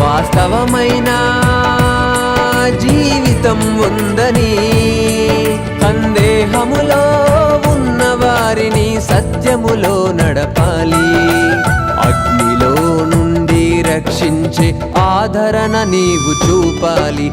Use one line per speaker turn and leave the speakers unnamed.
వాస్తవమైన జీవితం ఉందని సందేహములో ఉన్న వారిని సత్యములో నడపాలి. అగ్నిలో నుండి రక్షించే ఆదరణ నీవు చూపాలి.